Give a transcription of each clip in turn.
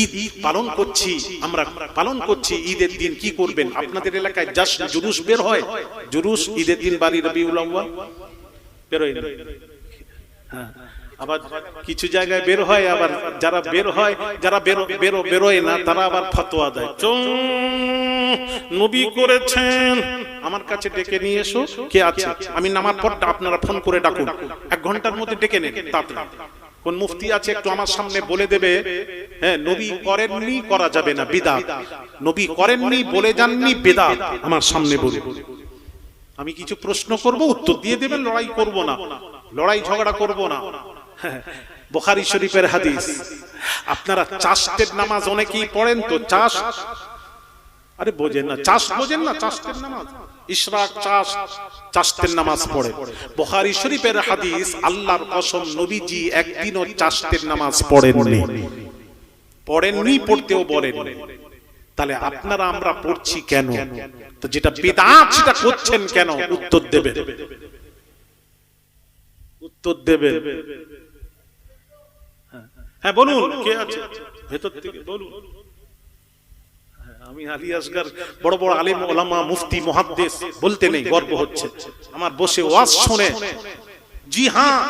ঈদ পালন করছি, আমরা পালন করছি, ঈদের দিন কি করবেন? আপনাদের এলাকায় জাস্ট জুলুস বের হয়? জুলুস, ঈদের দিন বাড়ি রবিউল বেরোয় হ্যাঁ। আবার কিছু জায়গায় বের হয়, আবার যারা বের হয়, যারা বেরো বেরো, বেরোয় না, তারা আবার ফতোয়া দেয়। নবী করেছেন। আমার কাছে ডেকে নিয়ে এসো, কে আছে? আমি নামার পর আপনারা ফোন করে ডাকুন। এক ঘণ্টার মধ্যে ডেকে নেন তাড়াতাড়ি কোন মুফতি আছে একটু আমার সামনে বলে দেবে হ্যাঁ নবী করেননি করা যাবে না বিদাত নবী করেননি বলে যাননি বেদাত আমার সামনে বলে আমি কিছু প্রশ্ন করব উত্তর দিয়ে দেবেন লড়াই করব না। লড়াই ঝগড়া করব না। বোখারি শরীফের হাদিস। আপনারা চাষের নামাজ অনেকেই পড়েন তো চাষ আরে বোঝেন না, চাষ বোঝেন না, চাষের নামাজ। চাষ আপনারা আমরা পড়ছি যেটা সেটা করছেন কেন? উত্তর দেবেন। উত্তর দেবেন। হ্যাঁ বলুন, কে আছে? ভেতর থেকে, বলুন। আমি আলী আসগার বড় বড় আলিম, ওলামা, মুফতি মহাদ্দেশ বলতে নেই, গর্ব হচ্ছে। আমার বসে ওয়াজ শুনে, জি হ্যাঁ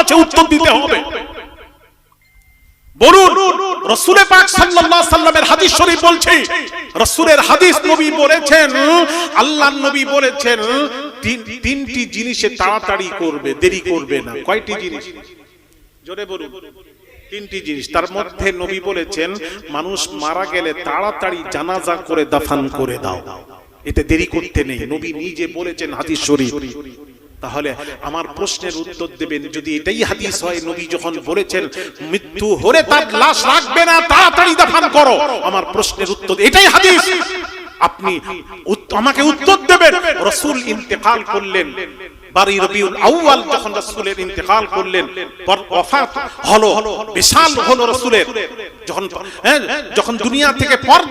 আছে, উত্তর দিতে হবে। রসুলের হাদিস বলেছেন নবী বলেছেন তিনটি জিনিসে তাড়াতাড়ি করবে, দেরি করবে না। কয়টি জিনিস? জোরে বলুন। তিনটি জিনিস। তার মধ্যে নবী বলেছেন, মানুষ মারা গেলে তাড়াতাড়ি জানাজা করে দাফান করে দাও। এতে দেরি করতে নেই। নবী নিজে বলেছেন হাদিস শরীফ। তাহলে আমার প্রশ্নের উত্তর দেবেন, যদি এটাই হাদিস হয়, নবী যখন বলেছেন, মৃত্যু হলে তার লাশ রাখবে না, তাড়াতাড়ি দাফান করো, আমার প্রশ্নের উত্তর, এটাই হাদিস। আপনি আমাকে উত্তর দেবেন। রসুল ইন্তেকাল করলেন। বিশাল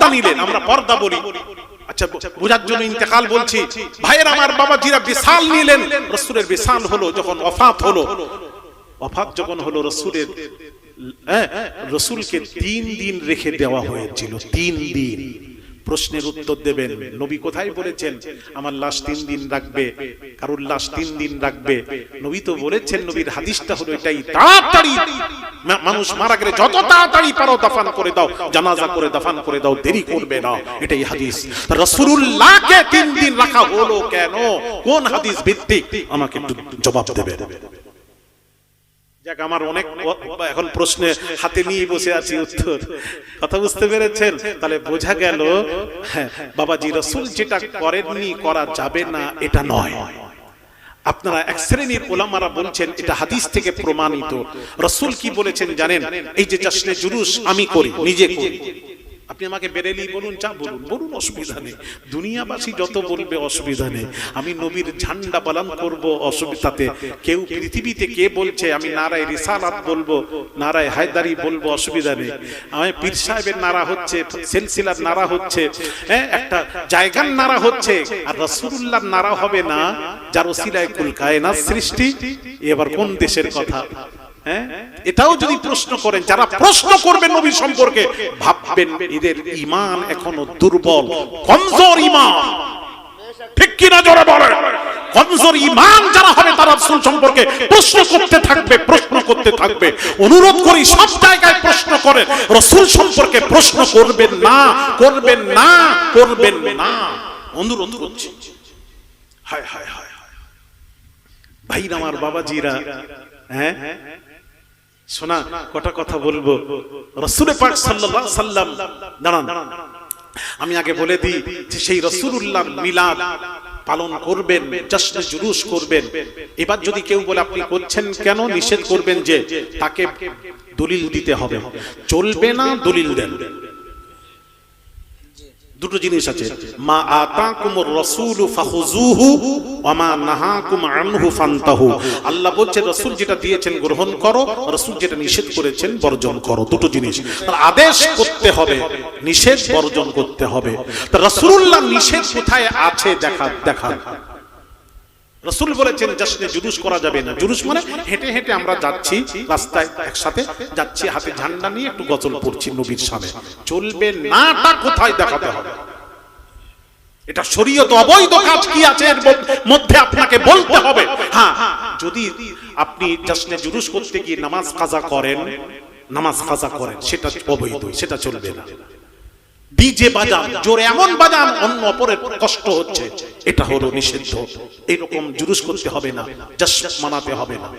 নিলেন ভাইয়ের বিশাল নিলেন রাসূলের বিশাল হলো যখন ওফাত হলো। ওফাত যখন হলো রাসূলের হ্যাঁ, রসুলকে তিন দিন রেখে দেওয়া হয়েছিল তিন দিন। প্রশ্নের উত্তর দেবেন। নবী কোথায় বলেছেন, আমার লাশ তিন দিন রাখবে। কারোর লাশ তিন দিন রাখবে? নবী তো বলেছেন, নবীর হাদিসটা হলো এটাই। তাড়াতাড়ি মানুষ মারা গেলে যত তাড়াতাড়ি পারো দাফান করে দাও, জানাজা করে দাফান করে দাও, দেরি করবে না। এটাই হাদিস। রসুল্লাহকে তিন দিন রাখা হলো কেন? কোন হাদিস ভিত্তিক? আমাকে একটু জবাব দেবে যাক আমার অনেক এখন প্রশ্নে হাতে নিয়ে বসে আছি উত্তর। কথা বুঝতে পেরেছেন? তাহলে বোঝা গেল হ্যাঁ, বাবাজি রসুল যেটা করেননি করা যাবে না এটা নয়। আপনারা এক শ্রেণির ওলামারা বলছেন এটা হাদিস থেকে প্রমাণিত। রসুল কি বলেছেন জানেন? এই যে চাষনে জুলুস আমি করি নিজে করি। আপনি আমাকে বেরেলি বলুন চা বলুন বলুন অসুবিধা নেই। দুনিয়াবাসী যত বলবে অসুবিধা নেই। আমি নবীর ঝান্ডা পালন করব অসুবিধাতে। কেউ পৃথিবীতে কে বলছে, আমি নারায় রিসালাত বলব, নারায় হায়দারি বলব, অসুবিধা নেই। আমি পীর সাহেবের নারা হচ্ছে, সেলসিলার নারা হচ্ছে হ্যাঁ একটা জায়গার নারা হচ্ছে। আর রসুল্লাহর নারা হবে না, যার ওসিলায় কুল কায়নাত সৃষ্টি। এবার কোন দেশের কথা? হ্যাঁ? এটাও যদি প্রশ্ন করেন যারা প্রশ্ন করবেন নবী সম্পর্কে ভাববেন এদের ইমান এখনও দুর্বল। কমজোর ইমান ঠিক কিনা জোরে বলেন? কমজোর ইমান যারা হবে তারা রাসূল সম্পর্কে প্রশ্ন করতে থাকবে প্রশ্ন করতে থাকবে। অনুরোধ করি সব জায়গায় প্রশ্ন করেন। রসুল সম্পর্কে প্রশ্ন করবেন না করবেন না করবেন না। অনুরোধ করছি। হায় হায় হায় ভাই আমার বাবাজিরা হ্যাঁ? শোনা, কটা কথা বলব? রসুল পাক সাল্লাল্লাহু সাল্লাম, দাঁড়ান। আমি আগে বলে দিই যে সেই রসুলুল্লাহ মিলাদ পালন করবেন জশ্নে জুলুস করবেন। এবার যদি কেউ বলে, আপনি করছেন কেন? নিষেধ করবেন যে তাকে দলিল দিতে হবে। চলবে না দলিল দেন। দুটো জিনিস আছে। মা আতাকুমুর রাসূলু ফাখুজুহু ওয়া মা নাহাকুম আনহু ফান্তাহু। আল্লাহ বলছে, রাসূল যেটা দিয়েছেন গ্রহণ করো, রাসূল যেটা নিষেধ করেছেন বর্জন করো, দুটো জিনিস। তার আদেশ করতে হবে, নিষেধ বর্জন করতে হবে। রাসূলুল্লাহ নিষেধ কোথায় আছে? দেখা দেখা। রসুল বলেছেন, জাসনে জুলুস করা যাবে না। জুলুস মানে হেঁটে হেঁটে আমরা যাচ্ছি, রাস্তায় একসাথে যাচ্ছি, হাতে ঝান্ডা নিয়ে একটু গজল পড়ছি নবীর সামনে। চলবে নাটা কোথায় দেখাতে হবে? এটা শরীয়ত অবৈধ কাজ কি আছে? এর মধ্যে আপনাকে বলতে হবে। হ্যাঁ যদি আপনি জাসনে জুলুস করতে গিয়ে নামাজ কাজা করেন, নামাজ কাজা করেন, সেটা অবৈধ, সেটা চলবে না। ডিজে বাজান জোরে এমন বাজান অন্য অপরের কষ্ট হচ্ছে। এটা হলো নিষিদ্ধ। এরকম জুলুস করতে হবে না, জাস্ট মানাতে হবে না।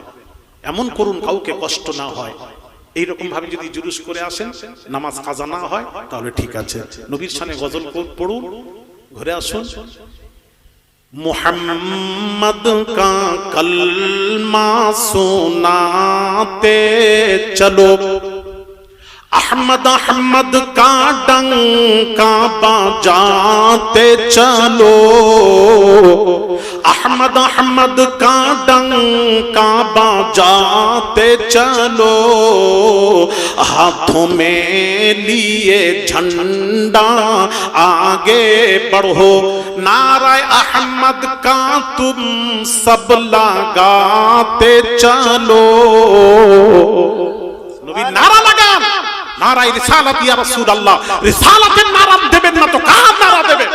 এমন করুন, কাউকে কষ্ট না হয়। এইরকম ভাবে যদি জুলুস করে আসেন, নামাজ কাজা না হয়, তাহলে ঠিক আছে। নবীর সামনে গজল পড়ুন, ঘুরে আসুন। মোহাম্মদ কা কলমা সুনাতে চলো। अहमद अहमद का डंका बजाते चलो। अहमद अहमद का डंका बजाते चलो। हाथों में लिए झंडा, आगे बढ़ो। नारा अहमद का तुम सब लगाते चलो। নবী নারা লাগান নারাই রিসালাত ইয়া রাসূলুল্লাহ। রিসালাতের নারা দেবেন না তো কার নারা দেবেন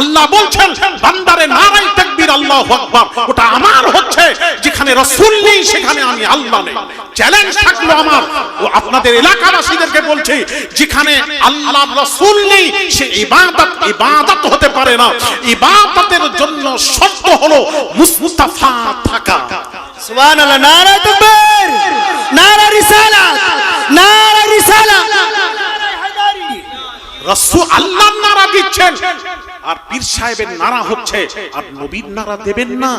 আল্লাহ বলছেন, বান্দারে নারাই তাকবীর, আল্লাহু আকবার। ওটা আমার হচ্ছে, যেখানে রাসূল নেই, সেখানে আমি আল্লাহ নেই। চ্যালেঞ্জ থাকল আমার। ও আপনাদের এলাকাবাসীদেরকে বলছি, যেখানে আল্লাহ রাসূল নেই, সে ইবাদত ইবাদত হতে পারে না। ইবাদতের জন্য শর্ত হলো মুস্তাফা থাকা। সুবহান আল্লাহ নারা তাকবীর নারা রিসালাত নারা রসুল আল্লাহর নারা দিচ্ছেন। আর পীর সাহেবের নারা হচ্ছে, আর নবীর নারা দেবেন না।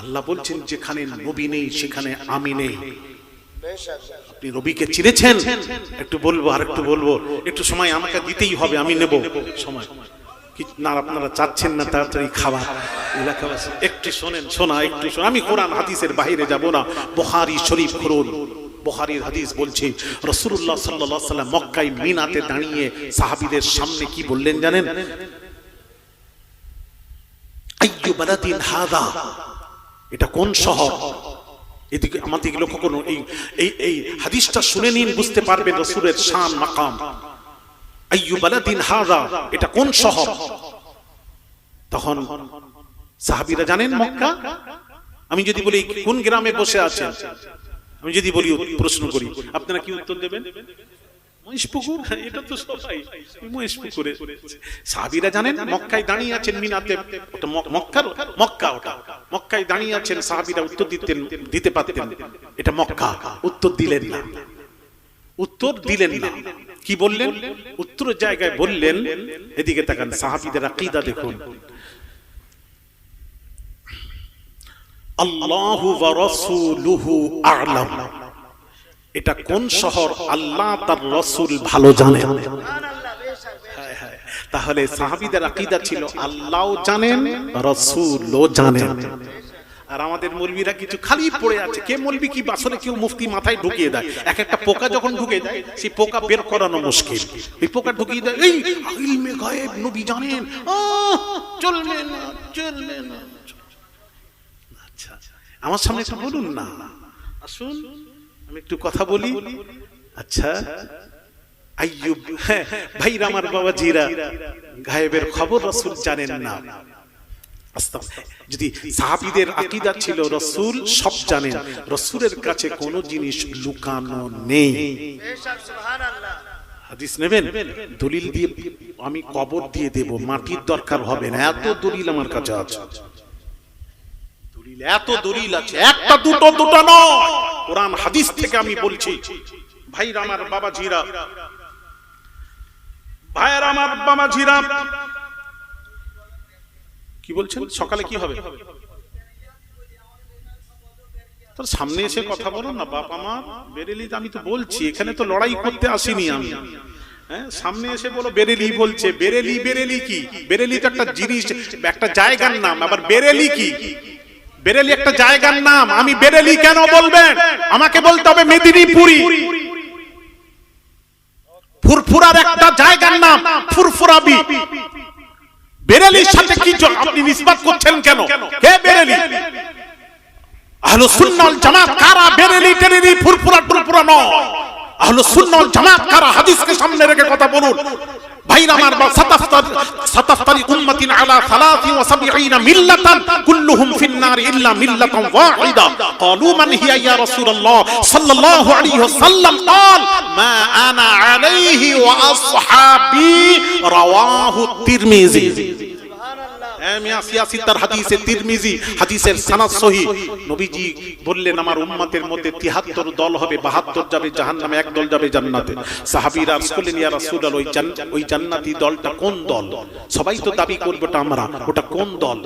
আল্লাহ বলছেন, যেখানে নবী নেই, সেখানে আমি নেই। আপনি রবিকে চিনেছেন? একটু বলব আর একটু বলব। একটু সময় আমাকে দিতেই হবে, আমি নেব। সময়। না আপনারা চাচ্ছেন না তাড়াতাড়ি খাবার? এলাকাবাসী, একটু শোনেন, শোনা, একটু আমি কোরআন, হাদিসের বাইরে যাব না। বুখারী শরীফ খুলুন। বুখারীর হাদিস বলছে, রাসূলুল্লাহ সাল্লাল্লাহু আলাইহি সাল্লাম মক্কায় মিনাতে দাঁড়িয়ে সাহাবীদের সামনে কি বললেন জানেন? এটা কোন শহর? এদিকে আমার দিকে লক্ষ্য করুন, এই এই এই হাদিসটা শুনে নিন, বুঝতে পারবেন রসুলের শান, মাকাম। আইয়ু বালাদিন হাদা এটা কোন শহর? তখন সাহাবীরা জানেন মক্কা? আমি যদি বলি, কোন গ্রামে বসে আছেন? আমি যদি বলি প্রশ্ন করি আপনারা কি উত্তর দেবেন? হ্যাঁ, দাঁড়িয়ে আছেন উত্তর দিতেন দিতে পারতেন এটা মক্কা। উত্তর দিলেন না। উত্তর দিলেন না। কি বললেন? উত্তরের জায়গায় বললেন এদিকে তাকান সাহাবীদের আকীদা দেখুন। আল্লাহু ওয়া রাসূলুহু আ'লাম। এটা কোন শহর? আল্লাহ তার রসুল ভালো জানেন। তাহলে সাহাবীদের আকীদা ছিল, আল্লাহও জানেন, রসুলও জানেন। আর আমাদের মৌলবীরা কিছু খালি পড়ে আছে। কে মৌলবি কি বাসনে কেউ মুফতি মাথায় ঢুকিয়ে দেয়? এক একটা পোকা যখন ঢুকে যায়, সেই পোকা বের করানো মুশকিল। এই পোকা ঢুকিয়ে দেয়, এই ইলমে গায়েব, নবী জানেন। চলবে না চলবে না। আমার সামনে একটু বলুন না। আসুন আমি একটু কথা বলি। আচ্ছা। আইয়ুব হ্যাঁ, ভাইরা আমার বাবা জিরা গায়েবের খবর রসুল জানেন না। যদি সাহাবীদের আকীদা ছিল রসুল সব জানেন রসুলের কাছে কোনো জিনিস লুকানো নেই। হাদিস নেবেন? দলিল দিয়ে আমি কবর দিয়ে দেব মাটির দরকার হবে না এত দলিল আমার কাছে আছে। এত দলিল আছে। একটা দুটো দুটো নয়। কোরআন হাদিস থেকে আমি বলছি। ভাইরা আমার বাবা জিরা ভাইয়ের আমার বাবা জিরা কি বলছেন? সকালে কি হবে? তোর সামনে এসে কথা বলো না বাপ আমার। বেরেলি আমি তো বলছি এখানে তো লড়াই করতে আসিনি আমি। হ্যাঁ সামনে এসে বলো বেরেলি বলছে। বেরেলি বেরেলি কি? বেরেলি তো একটা জিনিস একটা জায়গার নাম। আবার বেরেলি কি? বেরেলি একটা জায়গার নাম। আমি বেরেলি কেন বলবেন? আমাকে বলতে হবে মেদিনীপুরি। ফুরফুরার একটা জায়গার নাম ফুরফুরাবি বেরেলির সাথে কি আপনি নিসবাত করছেন কেন? কে বেরেলি? আহলে সুন্নাল জামাত কারা বেরেলি টেরেলি ফুরফুরা টুরফুরা নয়? আহলে সুন্নাল জামাত কারা হাদিসকে সামনে রেখে কথা বলুন। ভাইরা আমার বা সাতাফতার সাতাফতারি উম্মাতিন আলা 73 মিল্লাতান কুল্লুহুম ফিন নার ইল্লা মিল্লাতান ওয়াহিদা ক্বালু মান হিয়া ইয়া রাসূলুল্লাহ সাল্লাল্লাহু আলাইহি ওয়াসাল্লাম قال ما انا عليه واصحابي رواه الترمذي হ্যাঁ, হাদিসের সানাদ নবীজি বললেন আমার মধ্যে 73 দল হবে 72 যাবে জাহান্নামে যাবে দলটা কোন দল? সবাই তো দাবি আমরা ওটা কোন দল?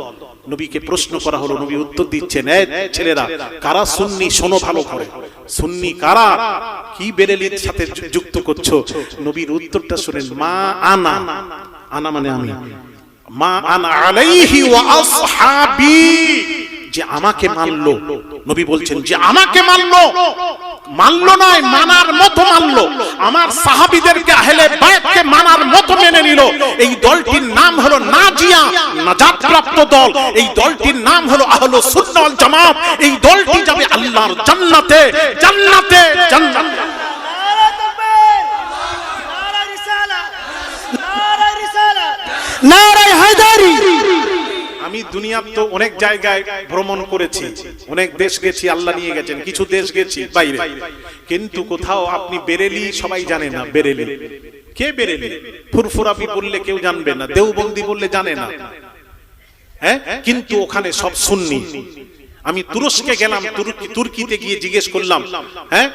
নবীকে প্রশ্ন করা হলো নবী উত্তর দিচ্ছেন ছেলেরা কারা সুন্নি শোনো ভালো করে। সুন্নি কারা? কি বেরেলির সাথে যুক্ত করছ? নবীর উত্তরটা শুনেন মা আনা। আনা মানে আমি। মা আনা ওয়া যে আমাকে মানলো। নবী বলছেন, যে আমাকে মানলো। মানলো নয়, মানার মতো মানলো। আমার সাহাবীদেরকে আহলে বাইতকে মানার মতো মেনে নিল। এই দলটির নাম হলো নাজিয়া নাজাত প্রাপ্ত দল। এই দলটির নাম হলো আহলে সুন্নাহ ওয়াল জামাত। এই দলটি যাবে আল্লাহর জান্নাতে। জান্নাতে জান্নাতে নারা তাকবীর নারা রিসালাত নারা আমি দুনিয়ার তো অনেক জায়গায় ভ্রমণ করেছি, অনেক দেশ গেছি, আল্লাহ নিয়ে গেছেন, কিছু দেশ গেছি, বাইরে। কিন্তু কোথাও আপনি বেরেলি সবাই জানে না, বেরেলি। কে বেরেলি? ফুরফুরাবি বললে কেউ জানবে না, দেওবন্দি বললে জানে না। হ্যাঁ? কিন্তু ওখানে সব সুন্নি। আমি তুরস্কে গেলাম তুর্কি তুর্কিতে গিয়ে জিজ্ঞেস করলাম হ্যাঁ?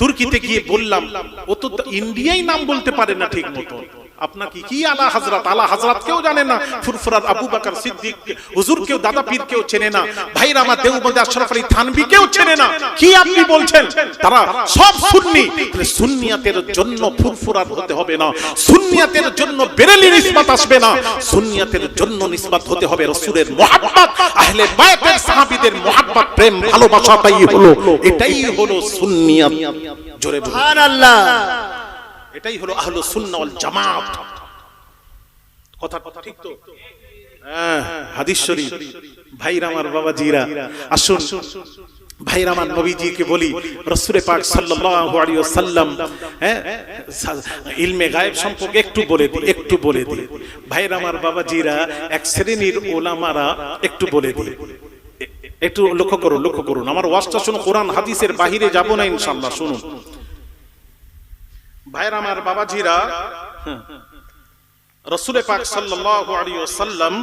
তুর্কিতে গিয়ে বললাম, ও তো ইন্ডিয়াই নাম বলতে পারে না ঠিক মতো। আপনার কি কি আলা হাজরাত আলা হাজরাত কেউ জানে না। ফুরফুরাত আবু বকর সিদ্দিক হুজুর কেউ দাদা পীর কেউ চেনে না। ভাইরা আমার দেওবন্দি আশরাফ আলী থানবী কেউ চেনে না। কি আপনি বলছেন? তারা সব সুন্নি। সুন্নিয়াতের জন্য ফুরফুরাত হতে হবে না। সুন্নিয়াতের জন্য বেরেলি নিসবাত আসবে না। সুন্নিয়াতের জন্য নিসবাত হতে হবে রাসূলের মুহাব্বত। আহলে বাইতের সাহাবীদের মুহাব্বত। প্রেম ভালোবাসাটাই হলো। এটাই হলো সুন্নিয়াত। জোরে সুবহানাল্লাহ। এটাই হলো আহলে সুন্নাহ ওয়াল জামাত। কথা ঠিক তো? হ্যাঁ হাদিস শরীফ। ভাইরা আমার বাবাজিরা, আসুন। ভাইরা আমার নবীজিকে বলি রাসূলে পাক সাল্লাল্লাহু আলাইহি ওয়াসাল্লাম হ্যাঁ ইলমে গায়েব সম্পর্কে একটু বলে দিই, একটু বলে দিই। ভাইরা আমার বাবাজিরা, এক শ্রেণির ওলামারা একটু বলে দিই। একটু লক্ষ্য করুন লক্ষ্য করুন। আমার ওয়াজটা শুনুন, কোরআন হাদিসের বাহিরে যাব না ইনশাআল্লাহ, শুনুন। ভাইয়ের আমার বাবাজিরা, রসুলে পাক সাল্লাহ আলী সাল্লাম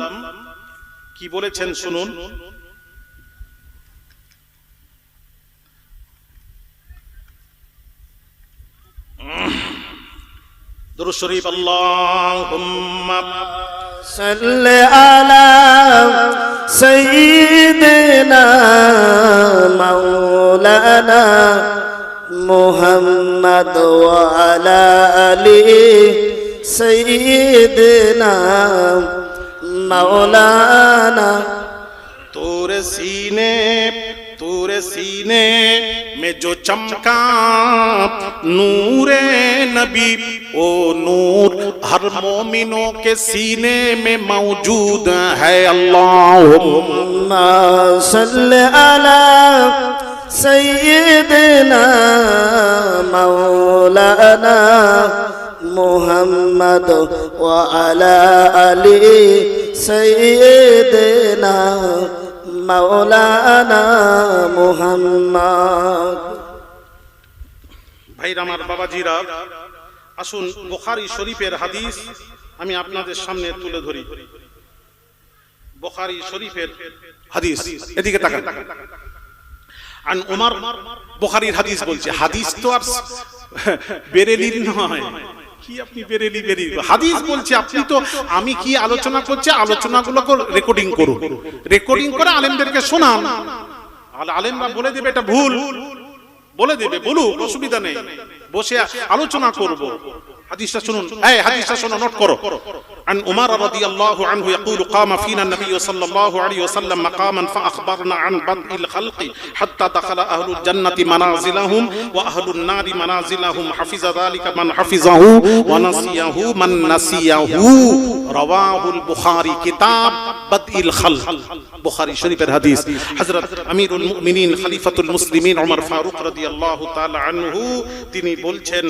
কি বলেছেন শুনুন। দুরুশরীফ আল্লাহুম্মা সাল্লি আলা সাইয়্যিদিনা মাওলানা محمد وعلى آله سيدنا مولانا तोर सीने तोर सीने में जो चमका नूरे नबी ओ नूर हर मोमिनों के सीने में मौजूद है अल्लाह اللهم صل على سيدنا مولانا محمد وعلى آله سيدنا مولانا محمد ভাইরা আমার বাবাজিরা আসুন বুখারী শরীফের হাদিস আমি আপনাদের সামনে তুলে ধরি বুখারী শরীফের হাদিস এদিকে তাকান আর ওমার বোখারির হাদিস বলছে, হাদিস তো আর বেরেলির নয়। আপনি বেরেলি হাদিস বলছে, আপনি তো আমি কি আলোচনা করছি, আলোচনাগুলোকে রেকর্ডিং করুন। রেকর্ডিং করে আলেমদেরকে শোনান। আলেমরা বলে দেবে, এটা ভুল। বলে দেবে, বলুক, অসুবিধা নেই। বসে আলোচনা করব। হাদিসটা শুনুন। হ্যাঁ হাদিসটা শোনো নোট করো। عن عمر رضي الله عنه يقول قام فينا النبي صلى الله عليه وسلم مقاما فاخبرنا عن بدء الخلق حتى دخل اهل الجنه منازلهم واهل النار منازلهم حفظ ذلك من حفظه ونسيه من نسيه رواه البخاري كتاب بدء الخلق বুখারী শরীফের হাদিস হযরত আমিরুল মুমিনিন খলিফাতুল মুসলিমিন ওমর ফারুক রাদিয়াল্লাহু তাআলা আনহু তিনি বলছেন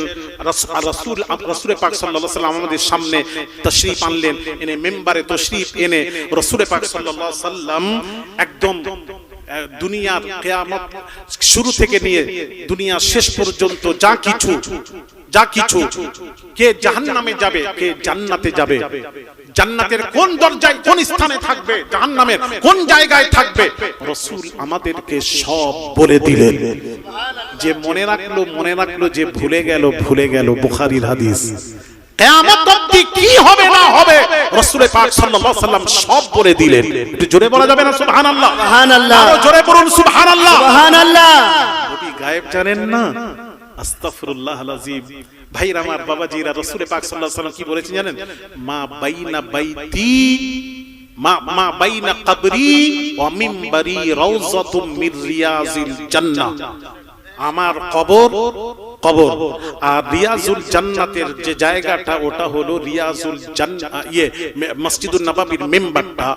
রাস- রাসূল রাসূল পাক সাল্লাল্লাহু আলাইহি সাল্লাম আমাদের সামনে তাশরীফ আনলেন এনে মেম্বারে তাশরীফ, এনে রাসূল পাক সাল্লাম একদম দুনিয়ার কিয়ামত শুরু থেকে নিয়ে দুনিয়া শেষ পর্যন্ত যা কিছু যা কিছু, কে যাবে, কে জান্নাতে যাবে, জান্নাতের কোন দরজায় কোন স্থানে থাকবে কোন জায়গায় থাকবে, রসুল আমাদেরকে সব বলে দিলেন। যে মনে রাখল মনে রাখল যে ভুলে গেল ভুলে গেল বুখারীর হাদিস। কিয়ামত অবধি কি হবে না হবে রাসূল পাক সাল্লাল্লাহু সাল্লাম সব বলে দিলেন। একটু জোরে বলা যাবে না সুবহানাল্লাহ? সুবহানাল্লাহ। আরও জোরে বলুন সুবহানাল্লাহ। সুবহানাল্লাহ। নবী গায়েব জানেন না? আস্তাগফিরুল্লাহ আলাজিম ভাইরা আমার বাবাজিরা রাসূল পাক সাল্লাল্লাহু আলাইহি সাল্লাম কি বলেছেন জানেন? মা বাইনা বাইতি মা মা বাইনা কবরি ওয়া মিম্বারি রাউযাতুম মির রিয়াজিল জান্নাহ। আমার কবর কবর। আর রিয়াজুল জান্নাতের যে জায়গাটা ওটা হলো রিয়াজুল জান্নাত ইয়ে মে- মসজিদুন নববীর মেম্বারটা।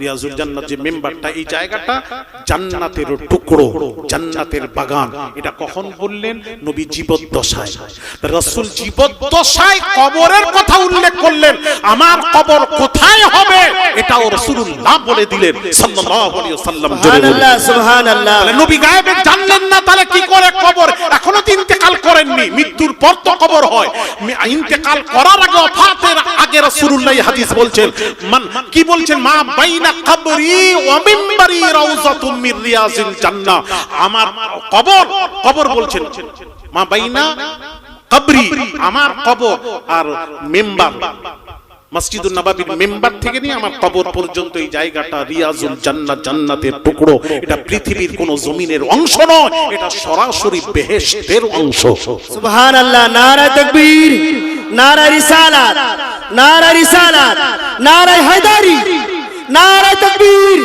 রিয়াজুল জান্নাত যে মেম্বারটা এই জায়গাটা জান্নাতের টুকরো জান্নাতের বাগান। এটা কখন বললেন? নবী জীবদ্দশায়। রাসূল জীবদ্দশায় কবরের কথা উল্লেখ করলেন। আমার কবর কোথায় হবে? এটাও রাসূলুল্লাহ বলে দিলেন। সাল্লাল্লাহু আলাইহি ওয়াসাল্লাম সুবহানাল্লাহ সুবহানাল্লাহ। নবী গায়েবে জানলেন না তাহলে কি করে কবর। এখনও তো ইন্তেকাল করেননি। মৃত্যুর পর তো কবর হয়। ইন্তেকাল করার আগে ওফাতের আগে রাসূলুল্লাহ হাদিস বলছেন, মান কি বলছেন? মা বাইনা কবরি ওয়া মিম্বারি রাউযাতুম মির রিয়াজিল জান্নাহ। আমার কবর কবর বলছেন, মা বাইনা কবরি, আমার কবর আর মেম্বার। মসজিদুল নবাবির মেম্বার থেকে নিয়ে আমার কবর পর্যন্ত এই জায়গাটা রিয়াজুল জান্নাত, জান্নাতের টুকরো। এটা পৃথিবীর কোন জমিনের অংশ নয়, এটা সরাসরি বেহেশতের অংশ। সুবহানাল্লাহ, নারা তাকবীর, নারা রিসালাত নারা রিসালাত, নারা হায়দারি, নারা তাকবীর,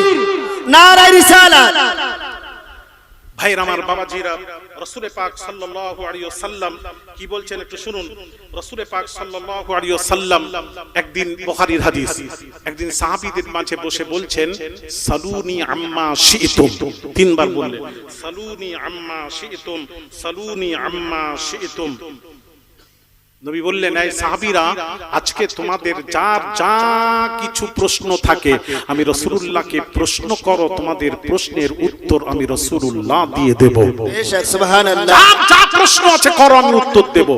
নারা রিসালাত। ভাইর আমার বাবাজিরা রসুলে পাক সাল্লাল্লাহু আলাইহি ওয়াসাল্লাম কি বলছেন একটু শুনুন? রসুলে পাক সাল্লাল্লাহু আলাইহি ওয়াসাল্লাম একদিন বুখারীর হাদিস একদিন সাহাবীদের মাঝে বসে বলছেন সালুনি আম্মা শি'তুম। তিনবার বললেন সালুনি আম্মা শি'তুম সালুনি আম্মা শি'তুম। নবী বললেন এই সাহাবীরা আজকে তোমাদের যার যা কিছু প্রশ্ন থাকে আমি রসুলুল্লাহকে প্রশ্ন করো তোমাদের প্রশ্নের উত্তর আমি রসুলুল্লাহ দিয়ে দেব। বেশক সুবহানাল্লাহ। যার যা প্রশ্ন আছে করো আমি উত্তর দেব।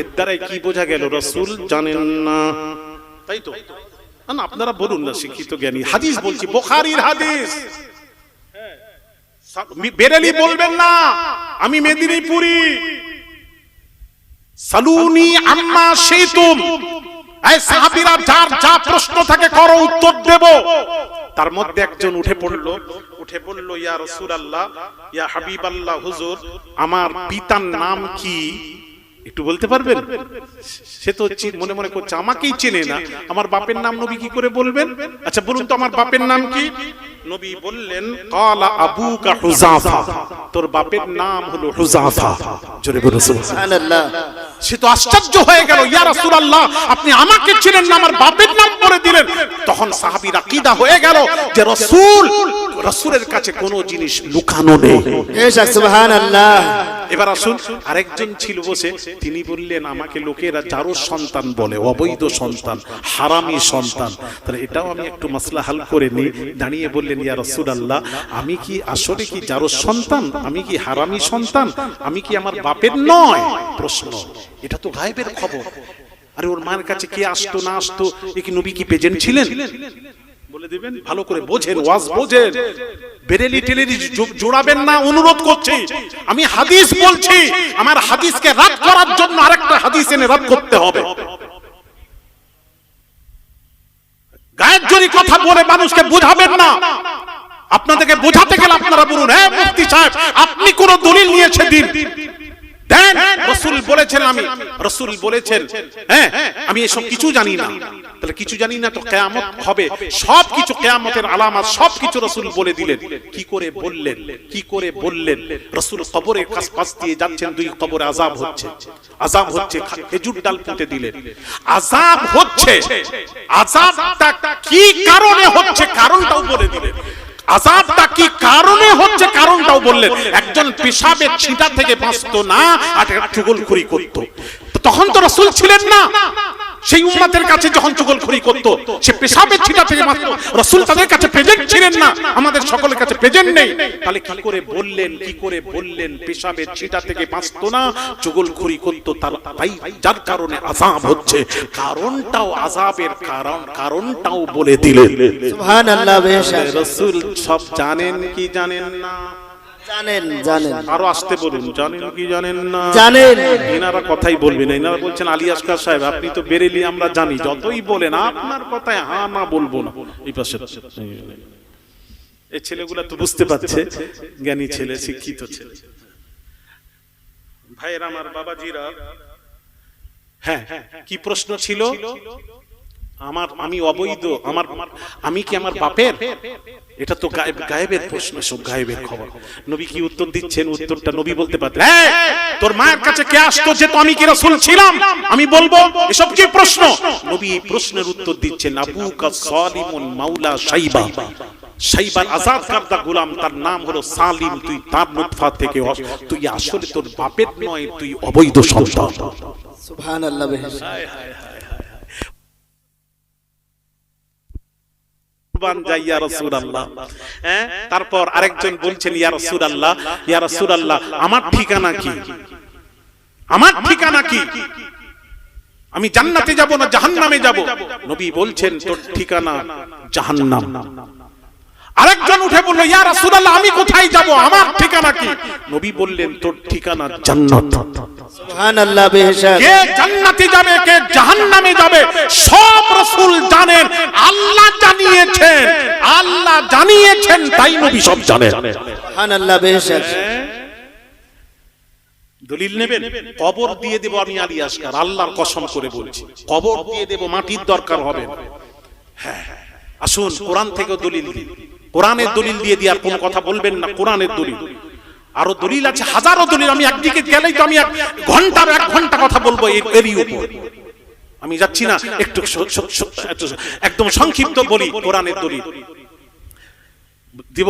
এর দ্বারাই কি বোঝা গেল রসুল জানেন না। তাই তো? না, না আপনারা বলুন না শিক্ষিত জ্ঞানী। হাদিস বলছি বোখারির হাদিস। বেরেলি বলবেন না আমি মেদিনীপুরি। সালুনি আম্মা সেইতুম এই সাহাবীরা যার যা প্রশ্ন থাকে করো, উত্তর দেব। তার মধ্যে একজন উঠে পড়ল। উঠে বলল ইয়া রাসূলুল্লাহ, ইয়া হাবিবাল্লাহ হুজুর, আমার পিতার নাম কি? একটু বলতে পারবেন? সে তো মনে মনে করছে আমাকেই চেনে না। আমার বাপের নাম নবী কি করে বলবেন? আচ্ছা বলুন তো আমার বাপের নাম কি? নবী বললেন কালা আবুকা হুজাফা। তোর বাপের নাম হলো হুজাফা। জোরে বলুন সুবহানাল্লাহ। সে তো আশ্চর্য হয়ে গেল ইয়া রাসূলুল্লাহ আপনি আমাকে ছিলেন না আমার বাপের নাম বলে দিলেন। তখন সাহাবীর আকীদা হয়ে গেল যে রাসূল রাসূলের কাছে কোনো জিনিস লুকানো নেই। সুবহানাল্লাহ। এবার আসুন, আরেকজন ছিল বসে, তিনি বললেন, আমাকে লোকেরা যারো সন্তান বলে, অবৈধ সন্তান, হারামি সন্তান। তাহলে এটাও আমি একটু মশলা হাল করে নিই। দাঁড়িয়ে বললেন, ইয়া রাসূলুল্লাহ, আমি কি আসলে কি যারো সন্তান? আমি কি হারামি সন্তান? আমি কি আমার বাপের নয়? প্রশ্ন। এটা তো গায়েবের খবর। আরে ওর মায়ের কাছে কে আসতো, না আসতো? এ কি নবী কি প্রেজেন্ট ছিলেন? বলে দিবেন ভালো করে বোঝেন ওয়াজ বোঝেন। বেরেলি টেলেরি জোড়াবেন না অনুরোধ করছি। আমি হাদিস বলছি আমার হাদিসকে রাদ করার জন্য আরেকটা হাদিস এনে রাদ করতে হবে। গায়ের জোরি কথা বলে মানুষকে বোঝাবেন না। আপনাদেরকে বোঝাতে গেলে আপনারা বলুন হ্যাঁ মুফতি সাহেব আপনি কোন দলিল নিয়েছে দিন? দেন। রসুল বলেছেন আমি। রসুল বলেছেন। হ্যাঁ আমি এসব কিছু জানি না। তাহলে কিছু জানি না তো কেয়ামত হবে। সব কিছু কেয়ামতের আলামত সব কিছু রসুল বলে দিলেন। কি করে বললেন? কি করে বললেন? রসুল কবরের কাছ পাশ দিয়ে যাচ্ছেন দুই কবরে আজাব হচ্ছে। আজাব হচ্ছে খেজুর ডাল পুঁতে দিলেন। আজাব হচ্ছে। আজাবটা কি কারণে হচ্ছে? কারণটাও বলে দিলেন। আজাবটা কি কারণে হচ্ছে? কারণটাও বললেন, একজন পেশাবের ছিটা থেকে বাঁচতো না, আর চুগলখড়ি করত। তখন তো রসুল ছিলেন না। সেই উম্মাদের কাছে যখন চুগলখড়ি করত সে পেশাবের ছিটা থেকে বাঁচতো রসুল তাদের কাছে প্রেজেন্ট ছিলেন না আমাদের সকলের কাছে প্রেজেন্ট নেই। তাহলে কি করে বললেন কি করে বললেন পেশাবের ছিটা থেকে বাঁচতো না চুগলখড়ি করত তার তাই যার কারণে আজাব হচ্ছে। কারণটাও আজাবের কারণ কারণটাও বলে দিলেন। সুবহান আল্লাহ বেশক রসুল সব জানেন কি জানেন না? জানেন। জানেন। আরও আসতে বলুন জানেন কি জানেন না? জানেন। এনারা কথাই বলবেন এনারা বলছেন আলী আসকার সাহেব আপনি তো বেরেলি আমরা জানি যতই বলেন আপনার কথায় হা না বলব না। এই পাশে এই ছেলেগুলা তো বুঝতে পারছে জ্ঞানী ছেলে শিক্ষিত ছেলে। ভাইয়ের আমার বাবাজিরা হ্যাঁ কি প্রশ্ন ছিল? আমার আমি অবৈধ আমার আমি কি আমার বাপের? এটা তো গায়েব- গায়েবের প্রশ্ন সব গায়েবের খবর। নবী কি উত্তর দিচ্ছেন? উত্তরটা নবী বলতে পারতেন। "এই, তোর মায়ের কাছে কে আসতো যে আমি কি রাসূল ছিলাম? আমি বলব এসব কি প্রশ্ন? নবী এই প্রশ্নের উত্তর দিচ্ছেন আবুকা সালিমুন মাওলা সাইবা সাইবার আজাদ কার্দা গোলাম তার নাম হলো সালিম। তুই তার নুতফা থেকে তুই আসলে তোর বাপের নয় তুই অবৈধ সন্তান। সুবহান আল্লাহ বেশক কুরবান যাই ইয়া রাসূলুল্লাহ। হ্যাঁ? তারপর আরেকজন বলছেন, ইয়া রাসূলুল্লাহ ইয়া রাসূলুল্লাহ, আমার ঠিকানা কি? আমার ঠিকানা কি? আমি জান্নাতে যাব না জাহান্নামে যাব? নবী বলছেন, তোর ঠিকানা জাহান্নাম। আরেকজন উঠে বলল ইয়া রাসূলুল্লাহ আমি কোথায় যাব? আমার ঠিকানা কি? নবী বললেন তোর ঠিকানা জান্নাত। সুবহান আল্লাহ কে জান্নাতে যাবে কে জাহান্নামে যাবে সব রাসূল জানেন আল্লাহ জানিয়েছেন আল্লাহ জানিয়েছেন তাই নবী সব জানেন। সুবহান আল্লাহ দলিল নেবেন? কবর দিয়ে দেব আমি আলী আসকার আল্লাহর কসম করে বলছি। কবর দিয়ে দেব মাটির দরকার হবে না। হ্যাঁ। আসুন কোরআন থেকেও দলিল দিই। কোরআনের দলিল দিয়ে দিয়ে আর কোনো কথা বলবেন না কোরআনের দলিল। আরও দলিল আছে হাজারো দলিল আমি একদিকে গেলেই তো আমি এক ঘণ্টার এক ঘণ্টা কথা বলব এরই উপর। আমি যাচ্ছি না একটু একদম সংক্ষিপ্ত বলি কোরআনের দলিল। দিব?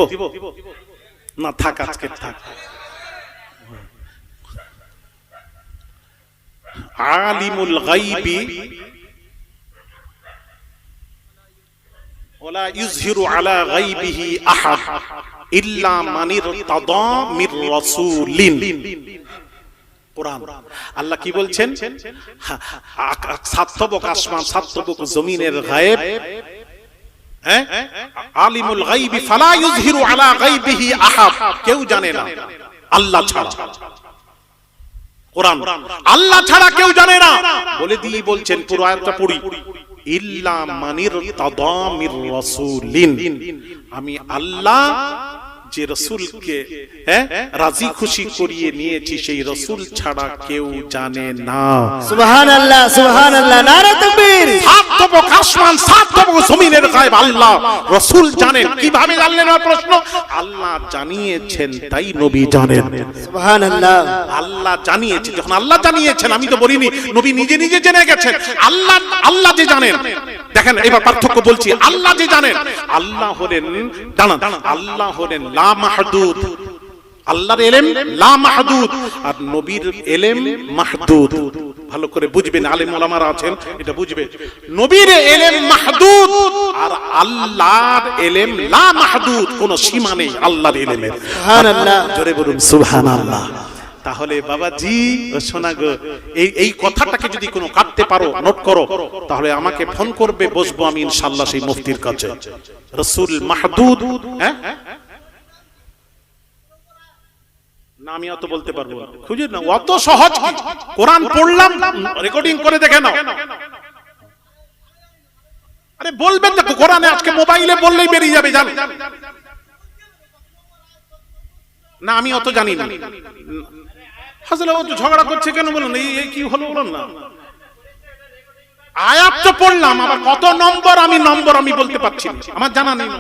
না থাক আজকে থাক। আলিমুল গাইবি ওলা ইউযহিরু আলা গাইবিহি আহাদ ইল্লা মানির তাদা মির রাসূলিন। কোরআন। আল্লাহ কি বলছেন? সাতবক আসমান সাতবক জমিনের গায়েব। হ্যাঁ আলিমুল গাইবি ফালা ইউযহিরু আলা গাইবিহি আহাদ। কেউ জানে না। আল্লাহ ছাড়া। কোরআন। আল্লাহ ছাড়া কেউ জানে না। বলে দিয়ে বলছেন পুরো আয়াতটা পড়ি। ইল্লা মানির তাদামির রাসূলিন। আমি আল্লাহ যে রসুলকে হ্যাঁ রাজি খুশি করিয়ে নিয়েছি সেই রসুল ছাড়া কেউ জানে না। সুবহান আল্লাহ সুবহান আল্লাহ নারা তাকবীর। সাত আসমান সাত জমিনের গায়েব আল্লাহ। রসুল জানেন কীভাবে জানলেন প্রশ্ন? আল্লাহ জানিয়েছেন তাই নবী জানেন। সুবহান আল্লাহ আল্লাহ জানিয়েছে যখন আল্লাহ জানিয়েছেন আমি তো বলিনি নবী নিজে নিজে জেনে গেছেন। আল্লাহ আল্লাহ যে জানেন। দেখেন এবার পার্থক্য বলছি আল্লাহ যে জানেন। আল্লাহ হলেন দাঁড়ান আল্লাহ হলেন লা মাহদুদ। আল্লাহর এলেম লা মাহদুদ। আর নবীর এলেম মাহদুদ। ভালো করে বুঝবেন আলেম ওলামারা আছেন এটা বুঝবে। নবীর এলেম মাহদুদ। আর আল্লাহর এলেম লা মাহদুদ। কোনো সীমা নেই আল্লাহর এলেমের। সুবহান আল্লাহ জোরে বলুন সুবহান আল্লাহ তাহলে বাবাজি সোনা গো এই এই কথাটাকে যদি কোনো কাটতে পারো নোট করো তাহলে আমাকে ফোন করবে বসবো আমি ইনশাল্লাহ সেই মুফতির কাছে। রসুল মাহদুদ হ্যাঁ? না আমি অত বলতে পারব খুঁজে না অত সহজ কোরআন পড়লাম রেকর্ডিং করে দেখে নাও। আরে বলবেন না কোরআনে আজকে মোবাইলে বললেই বেরিয়ে যাবে জানো? না আমি অত জানি না। ফাজলা ও তো ঝগড়া করছে কেন বলুন? এই এই কি হলো বলুন না? আয়াত তো পড়লাম আমার কত নম্বর আমি নম্বর আমি বলতে পারছি আমার জানা নেই।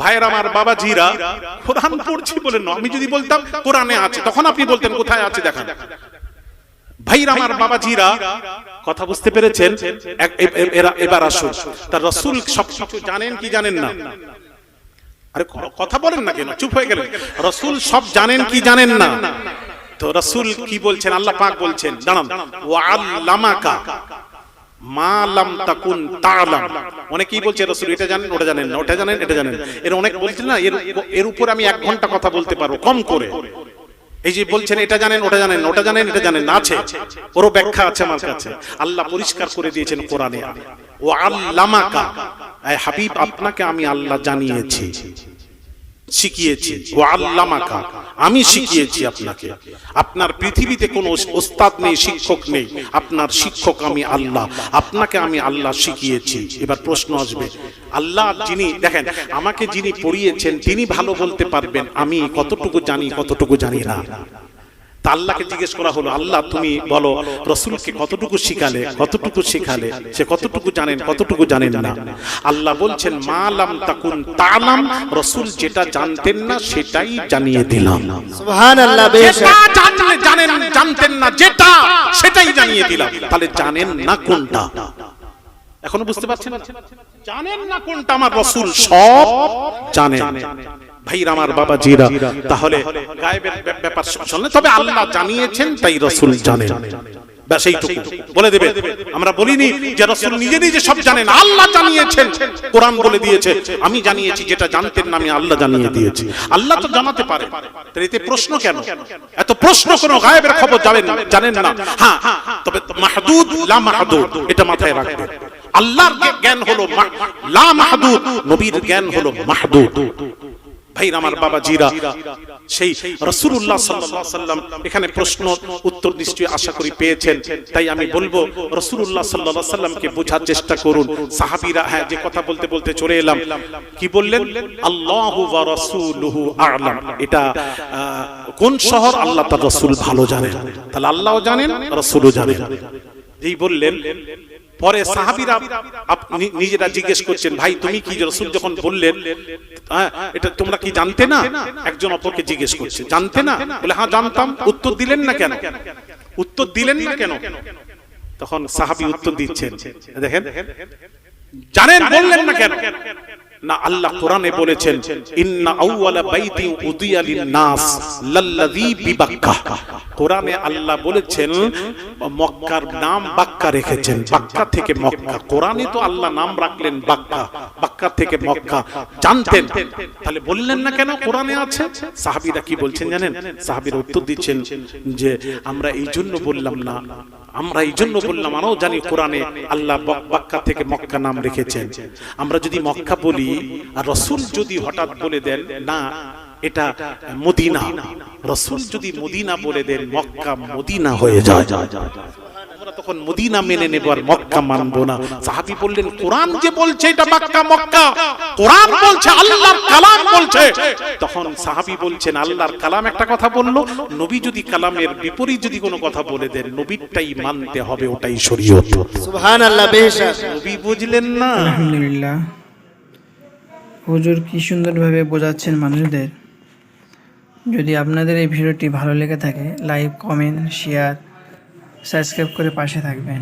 ভাইয়ের আমার বাবাজিরা কোরআন পড়ছি বলেন না, আমি যদি বলতাম কোরআনে আছে, তখন আপনি বলতেন, কোথায় আছে দেখান। ভাইরা আমার বাবাজিরা, কথা বুঝতে পেরেছেন? এবার আসুন। তার রসুল সবকিছু জানেন কি জানেন না? আরে কথা বলেন না কেন? চুপ হয়ে গেলেন। রসুল সব জানেন কি জানেন না? তো রসুল কি বলছেন? আল্লাহ পাক বলছেন, দাঁড়ান, ওয়া আল্লামাকা মা লাম তাকুন তাআলাম অনেকেই বলছে, রসুল, এটা জানেন, ওটা জানেন ওটা জানেন, এটা জানেন। এর উপর আমি এক ঘণ্টা কথা বলতে পারব, কম করে। এই যে বলছেন, এটা জানেন, ওটা জানেন ওটা জানেন, এটা জানেন, আছে। ব্যাখ্যা আছে আল্লাহ পরিষ্কার করে দিয়েছেন কোরআনে। ও আল্লামাকা। হাবিব, আপনাকে আমি আল্লাহ জানিয়েছি। শিখিয়েছি। ও আল্লামাকা, আমি শিখিয়েছি আপনাকে। আপনার পৃথিবীতে কোনো ওস্তাদ নেই, শিক্ষক নেই। আপনার শিক্ষক আমি আল্লাহ। আপনাকে আমি আল্লাহ শিখিয়েছি। এবার প্রশ্ন আসবে, আল্লাহ যিনি, দেখেন, আমাকে যিনি পড়িয়েছেন, তিনি ভালো বলতে পারবেন, আমি কতটুকু জানি কতটুকু জানি না। তা আল্লাহকে জিজ্ঞেস করা হলো আল্লাহ তুমি বলো রসুলকে কতটুকু শিখালে কতটুকু শিখালে? সে কতটুকু জানেন কতটুকু জানেন না? আল্লাহ বলছেন মালাম তাকুন তালাম রসুল যেটা জানতেন না সেটাই জানিয়ে দিলাম। বেশ। জানেন জানতেন না যেটা সেটাই জানিয়ে দিলাম। তাহলে জানেন না কোনটা? এখনও বুঝতে পারছেন? না? জানেন না কোনটা আমার রসুল সব জানেন। ভাইরা আমার বাবা জিরা তাহলে গায়েবের ব্যাপার শুনলেন তবে আল্লাহ জানিয়েছেন তাই রসুল জানেন। ব্যাস এইটুকু। বলে দেবে আমরা বলিনি যে রসুল নিজে নিজে সব জানেন। আল্লাহ জানিয়েছেন। কোরআন বলে দিয়েছে। আমি জানিয়েছি যেটা জানতেন না আমি আল্লাহ জানিয়ে দিয়েছি। আল্লাহ তো জানাতে পারে। এতে প্রশ্ন কেন? এত প্রশ্ন কোন গায়েবের খবর জানেন জানেন না। হ্যাঁ। তবে মাহদুদ লা মাহদুদ এটা মাথায় রাখবেন আল্লাহর জ্ঞান হলো লা মাহদুদ নবীর জ্ঞান হলো মাহদুদ ভাই আমার বাবা জিরা সেই রসুল্লাহ সাল্লাম এখানে প্রশ্ন উত্তর নিশ্চয়ই আশা করি পেয়েছেন। তাই আমি বলব রসুল্লাহ সাল্লাহ সাল্লামকে বোঝার চেষ্টা করুন। সাহাবিরা হ্যাঁ যে কথা বলতে বলতে চলে এলাম। কি বললেন? আল্লাহ আলাম। এটা কোন শহর? আল্লাহ তার রসুল ভালো জানেন। তাহলে আল্লাহও জানেন রসুলও জানেন। যেই বললেন পরে সাহাবিরা নিজেরা জিজ্ঞেস করছেন ভাই তুমি কি রসুল যখন বললেন হ্যাঁ, এটা তোমরা কি জানতে না? একজন অপরকে জিজ্ঞেস করছে জানতে না? বলে হ্যাঁ জানতাম উত্তর দিলেন না কেন? উত্তর দিলেন না কেন? তখন সাহাবি উত্তর দিচ্ছেন দেখেন জানেন বললেন না কেন? না আল্লাহ কোরআনে বলেছেন, ইন্না আউওয়ালা বাইতি উদিয়া লিন-নাস লাল্লাযী বিবাক্কাহ কোরআনে আল্লাহ বলেছেন, মক্কার নাম বাক্কা রেখেছেন। বাক্কা থেকে মক্কা। কোরআনে তো আল্লাহ নাম রাখলেন বাক্কা। বাক্কা থেকে মক্কা। জানতেন। তাহলে বললেন না কেন কোরআনে আছে? সাহাবীরা কি বলছেন জানেন? সাহাবীরা উত্তর দিচ্ছেন যে, আমরা এই জন্য বললাম না। আমরা এই জন্য বললাম আমরাও জানি কোরআনে আল্লাহ বক- বাক্কা থেকে মক্কা নাম রেখেছেন। আমরা যদি মক্কা বলি আর রসুল যদি হঠাৎ বলে দেন না এটা মদিনা। রসুল যদি মদিনা বলে দেন মক্কা মদিনা হয়ে যায়। আমরা তখন মদিনা মেনে নেব আর মক্কা মানবো না। সাহাবি বললেন কোরআন যে বলছে এটা মক্কা মক্কা। কোরআন বলছে আল্লাহর কালাম বলছে। তখন সাহাবি বলছেন আল্লাহর কালাম একটা কথা বলল। নবী যদি কালামের বিপরীত যদি কোনো কথা বলে দেন নবীরটাই মানতে হবে ওটাই শরীয়ত। সুবহান বেশ। নবী বুঝলেন না। আলহামদুলিল্লাহ। হুজুর কি সুন্দরভাবে বোঝাচ্ছেন মানুষদের? যদি আপনাদের এই ভিডিওটি ভালো লেগে থাকে, লাইক, কমেন্ট শেয়ার সাবস্ক্রাইব করে পাশে থাকবেন।